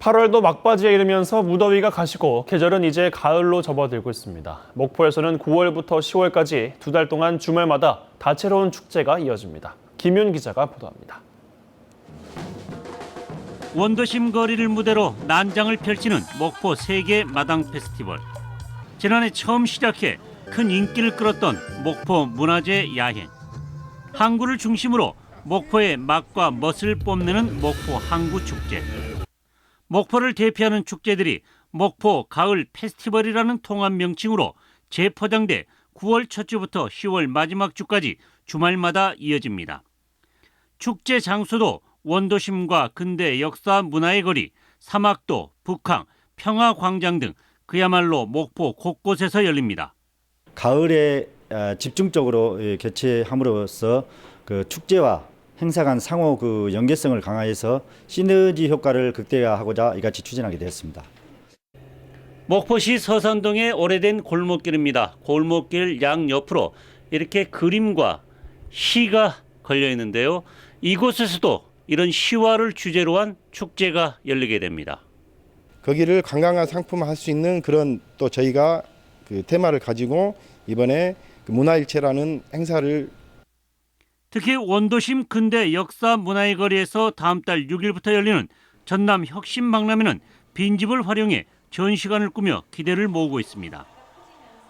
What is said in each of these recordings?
8월도 막바지에 이르면서 무더위가 가시고 계절은 이제 가을로 접어들고 있습니다. 목포에서는 9월부터 10월까지 두 달 동안 주말마다 다채로운 축제가 이어집니다. 김윤 기자가 보도합니다. 원도심 거리를 무대로 난장을 펼치는 목포 세계 마당 페스티벌. 지난해 처음 시작해 큰 인기를 끌었던 목포 문화재 야행. 항구를 중심으로 목포의 맛과 멋을 뽐내는 목포 항구 축제. 목포를 대표하는 축제들이 목포 가을 페스티벌이라는 통합 명칭으로 재포장돼 9월 첫 주부터 10월 마지막 주까지 주말마다 이어집니다. 축제 장소도 원도심과 근대 역사 문화의 거리, 사막도, 북항, 평화광장 등 그야말로 목포 곳곳에서 열립니다. 가을에 아, 집중적으로 예, 개최함으로써 그 축제와 행사 간 상호 그 연계성을 강화해서 시너지 효과를 극대화하고자 이같이 추진하게 되었습니다. 목포시 서산동의 오래된 골목길입니다. 골목길 양 옆으로 이렇게 그림과 시가 걸려 있는데요. 이곳에서도 이런 시화를 주제로 한 축제가 열리게 됩니다. 거기를 관광화 상품화 할수 있는 그런 또 저희가 그 테마를 가지고 이번에 그 문화일체라는 행사를 특히 원도심 근대 역사 문화의 거리에서 다음 달 6일부터 열리는 전남 혁신 박람회는 빈집을 활용해 전시관을 꾸며 기대를 모으고 있습니다.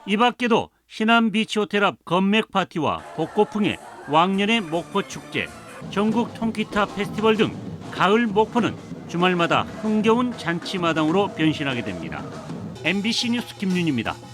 이 밖에도 신안 비치 호텔 앞 건맥 파티와 복고풍의 왕년의 목포 축제, 전국 통기타 페스티벌 등 가을 목포는 주말마다 흥겨운 잔치마당으로 변신하게 됩니다. MBC 뉴스 김윤입니다.